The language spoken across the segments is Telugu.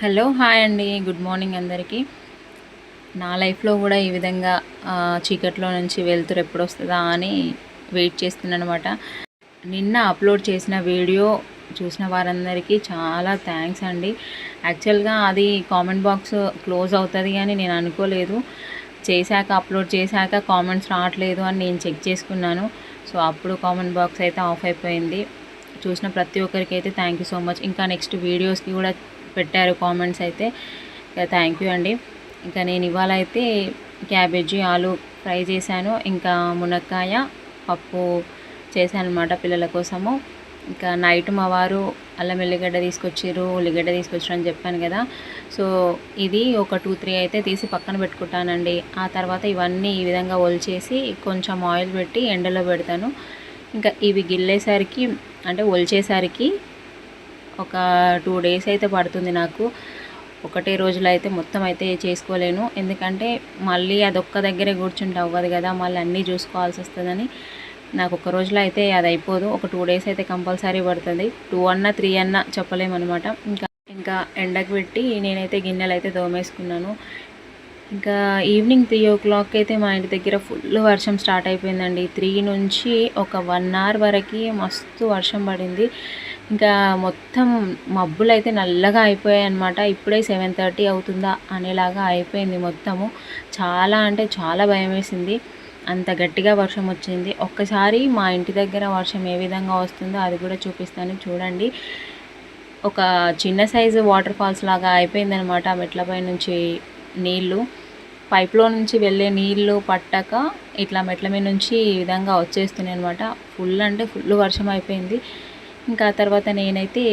హలో హాయ్ అండి. గుడ్ మార్నింగ్ అందరికీ. నా లైఫ్లో కూడా ఈ విధంగా చీకట్లో నుంచి వెళ్తురు ఎప్పుడు వస్తుందా అని వెయిట్ చేస్తున్నాను అనమాట నిన్న అప్లోడ్ చేసిన వీడియో చూసిన వారందరికీ చాలా థ్యాంక్స్ అండి. యాక్చువల్గా అది కామెంట్ బాక్స్ క్లోజ్ అవుతుంది అని నేను అనుకోలేదు. చేశాక అప్లోడ్ చేశాక కామెంట్స్ రావట్లేదు అని నేను చెక్ చేసుకున్నాను. సో అప్పుడు కామెంట్ బాక్స్ అయితే ఆఫ్ అయిపోయింది. చూసిన ప్రతి ఒక్కరికి అయితే థ్యాంక్ యూ సో మచ్. ఇంకా నెక్స్ట్ వీడియోస్కి కూడా పెట్టారు కామెంట్స్ అయితే. థ్యాంక్ యూ అండి. ఇంకా నేను ఇవాళ అయితే క్యాబేజీ ఆలు ఫ్రై చేశాను. ఇంకా మునక్కాయ పప్పు చేశాను అనమాట పిల్లల కోసము. ఇంకా నైట్ మా వారు అల్లం ఎల్లిగడ్డ తీసుకొచ్చారు ఉల్లిగడ్డ తీసుకొచ్చారు అని చెప్పాను కదా. సో ఇది ఒక టూ త్రీ అయితే తీసి పక్కన పెట్టుకుంటానండి. ఆ తర్వాత ఇవన్నీ ఈ విధంగా ఒలిచేసి కొంచెం ఆయిల్ పెట్టి ఎండలో పెడతాను. ఇంకా ఇవి గిల్లేసరికి అంటే ఒలిచేసరికి ఒక టూ డేస్ అయితే పడుతుంది నాకు. ఒకటే రోజులో అయితే మొత్తం అయితే చేసుకోలేను. ఎందుకంటే మళ్ళీ అదొక్క దగ్గరే కూర్చుంటే అవ్వదు కదా మళ్ళీ అన్నీ చూసుకోవాల్సి వస్తుందని. నాకు ఒక రోజులో అయితే అది అయిపోదు. ఒక టూ డేస్ అయితే కంపల్సరీ పడుతుంది. టూ అన్న త్రీ అన్న చెప్పలేమన్నమాట. ఇంకా ఇంకా ఎండకు పెట్టి నేనైతే గిన్నెలు అయితే దోమేసుకున్నాను. ఇంకా ఈవినింగ్ త్రీ ఓ క్లాక్ అయితే మా ఇంటి దగ్గర ఫుల్ వర్షం స్టార్ట్ అయిపోయిందండి. త్రీ నుంచి ఒక వన్ అవర్ వరకు మస్తు వర్షం పడింది. ఇంకా మొత్తం మబ్బులు అయితే నల్లగా అయిపోయాయి అనమాట ఇప్పుడే సెవెన్ థర్టీ అవుతుందా అనేలాగా అయిపోయింది మొత్తము. చాలా అంటే చాలా భయం వేసింది అంత గట్టిగా వర్షం వచ్చింది. ఒక్కసారి మా ఇంటి దగ్గర వర్షం ఏ విధంగా వస్తుందో అది కూడా చూపిస్తాను. చూడండి. ఒక చిన్న సైజు వాటర్ ఫాల్స్ లాగా అయిపోయిందనమాట మెట్లపై నుంచి నీళ్ళు పైప్లో నుంచి వెళ్ళే నీళ్ళు పట్టక ఇట్లా మెట్ల మీద నుంచి ఈ విధంగా వచ్చేస్తున్నాయి అనమాట ఫుల్ అంటే ఫుల్ వర్షం అయిపోయింది. ఇంకా తర్వాత నేనైతే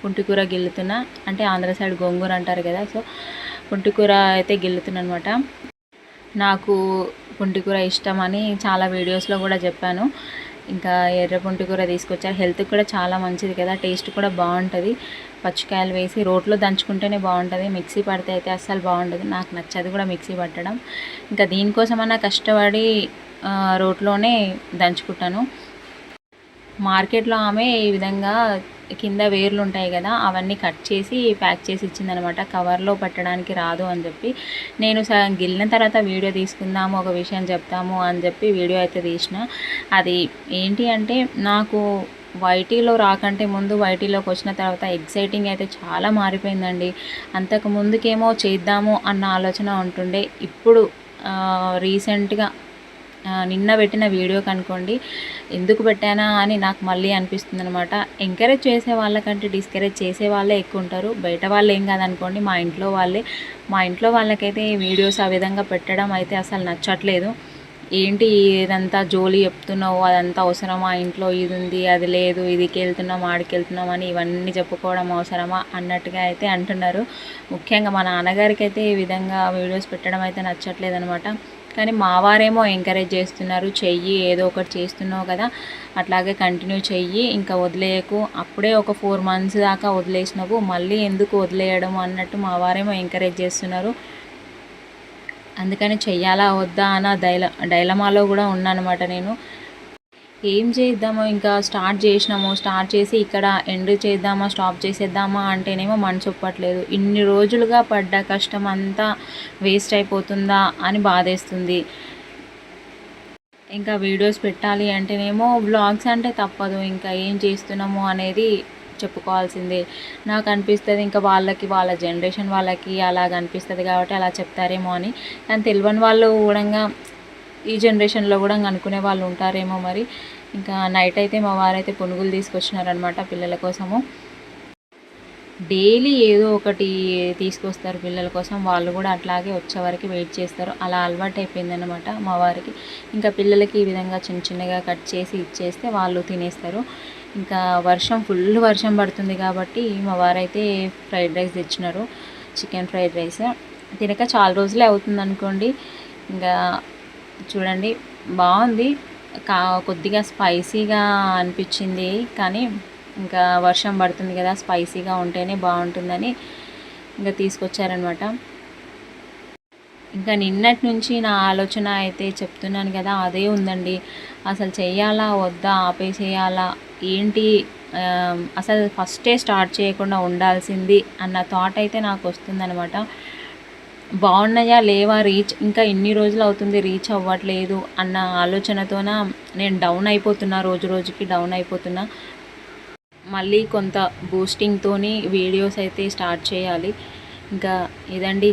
పుంటికూర గిల్లుతున్నా. అంటే ఆంధ్ర సైడ్ గోంగూర అంటారు కదా సో పుంటికూర అయితే గిల్లుతున్నా అనమాట నాకు పుంటికూర ఇష్టం అని చాలా వీడియోస్లో కూడా చెప్పాను. ఇంకా ఎర్ర పుంటికూర తీసుకొచ్చారు హెల్త్ కూడా చాలా మంచిది కదా టేస్ట్ కూడా బాగుంటుంది. పచ్చికాయలు వేసి రోట్లో దంచుకుంటేనే బాగుంటుంది. మిక్సీ పడితే అయితే అస్సలు బాగుండదు. నాకు నచ్చదు కూడా మిక్సీ పట్టడం. ఇంకా దీనికోసమన్నా కష్టపడి రోట్లోనే దంచుకుంటాను. మార్కెట్లో ఆమె ఈ విధంగా కింద వేర్లు ఉంటాయి కదా అవన్నీ కట్ చేసి ప్యాక్ చేసి ఇచ్చిందనమాట. కవర్లో పెట్టడానికి రాదు అని చెప్పి. నేను స గిల్లిన తర్వాత వీడియో తీసుకుందాము ఒక విషయం చెప్తాము అని చెప్పి వీడియో అయితే తీసిన. అది ఏంటి అంటే నాకు వైటీలో రాకంటే ముందు వైటీలోకి వచ్చిన తర్వాత ఎగ్జైటింగ్ అయితే చాలా మారిపోయిందండి. అంతకు ముందుకేమో చేద్దాము అన్న ఆలోచన ఉంటుండే. ఇప్పుడు రీసెంట్గా నిన్న పెట్టిన వీడియో కనుకోండి. ఎందుకు పెట్టానా అని నాకు మళ్ళీ అనిపిస్తుంది అనమాట ఎంకరేజ్ చేసే వాళ్ళకంటే డిస్కరేజ్ చేసే వాళ్ళే ఎక్కువ ఉంటారు. బయట వాళ్ళు ఏం కాదనుకోండి మా ఇంట్లో వాళ్ళే. మా ఇంట్లో వాళ్ళకైతే ఈ వీడియోస్ ఆ విధంగా పెట్టడం అయితే అసలు నచ్చట్లేదు. ఏంటి ఇదంతా జోలి చెప్తున్నావు అదంతా అవసరమా? ఇంట్లో ఇది ఉంది అది లేదు ఇదికి వెళ్తున్నాం ఆడికి వెళ్తున్నాం అని ఇవన్నీ చెప్పుకోవడం అవసరమా? అన్నట్టుగా అయితే అంటున్నారు. ముఖ్యంగా మా నాన్నగారికి అయితే ఈ విధంగా వీడియోస్ పెట్టడం అయితే నచ్చట్లేదు అనమాట కానీ మా వారేమో ఎంకరేజ్ చేస్తున్నారు చెయ్యి ఏదో ఒకటి చేస్తున్నావు కదా అట్లాగే కంటిన్యూ చెయ్యి ఇంకా వదిలేయకు. అప్పుడే ఒక ఫోర్ మంత్స్ దాకా వదిలేసినావు మళ్ళీ ఎందుకు వదిలేయడం అన్నట్టు మా వారేమో ఎంకరేజ్ చేస్తున్నారు. అందుకని చెయ్యాలా వద్దా అన్న డైల డైలమాలో కూడా ఉన్నానమాట నేను. ఏం చేద్దామో ఇంకా స్టార్ట్ చేసినాము స్టార్ట్ చేసి ఇక్కడ ఎండ్ చేద్దామా స్టాప్ చేసేద్దామా అంటేనేమో మనసు ఒప్పట్లేదు. ఇన్ని రోజులుగా పడ్డ కష్టం అంతా వేస్ట్ అయిపోతుందా అని బాధేస్తుంది. ఇంకా వీడియోస్ పెట్టాలి అంటేనేమో బ్లాగ్స్ అంటే తప్పదు ఇంకా ఏం చేస్తున్నాము అనేది చెప్పుకోవాల్సిందే. నాకు అనిపిస్తుంది ఇంకా వాళ్ళకి వాళ్ళ జనరేషన్ వాళ్ళకి అలాగ అనిపిస్తుంది కాబట్టి అలా చెప్తారేమో అని. కానీ తెలియని వాళ్ళు కూడా ఈ జనరేషన్లో కూడా అనుకునే వాళ్ళు ఉంటారేమో మరి. ఇంకా నైట్ అయితే మా వారైతే పునుగులు తీసుకొచ్చినారనమాట పిల్లల కోసము. డైలీ ఏదో ఒకటి తీసుకొస్తారు పిల్లల కోసం. వాళ్ళు కూడా అట్లాగే వచ్చే వరకు వెయిట్ చేస్తారు. అలా అలవాటు అయిపోయిందనమాట మా వారికి. ఇంకా పిల్లలకి ఈ విధంగా చిన్న చిన్నగా కట్ చేసి ఇచ్చేస్తే వాళ్ళు తినేస్తారు. ఇంకా వర్షం ఫుల్ వర్షం పడుతుంది కాబట్టి మా వారైతే ఫ్రైడ్ రైస్ తెచ్చినారు. Chicken fried rice. తినక చాలా రోజులే అవుతుంది అనుకోండి ఇంకా చూడండి బాగుంది. కా కొద్దిగా స్పైసీగా అనిపించింది కానీ ఇంకా వర్షం పడుతుంది కదా స్పైసీగా ఉంటేనే బాగుంటుందని ఇంకా తీసుకొచ్చారనమాట ఇంకా నిన్నటి నుంచి నా ఆలోచన అయితే చెప్తున్నాను కదా అదే ఉందండి. అసలు చేయాలా వద్దా ఆపేసేయాలా ఏంటి అసలు ఫస్టే స్టార్ట్ చేయకుండా ఉండాల్సింది అన్న థాట్ అయితే నాకు వస్తుందనమాట బాగున్నాయా? లేవా? రీచ్ ఇంకా ఎన్ని రోజులు అవుతుంది? రీచ్ అవ్వట్లేదు అన్న ఆలోచనతోన నేను డౌన్ అయిపోతున్నా రోజు రోజుకి డౌన్ అయిపోతున్నా. మళ్ళీ కొంత బూస్టింగ్తోని వీడియోస్ అయితే స్టార్ట్ చేయాలి. ఇంకా ఇదండి.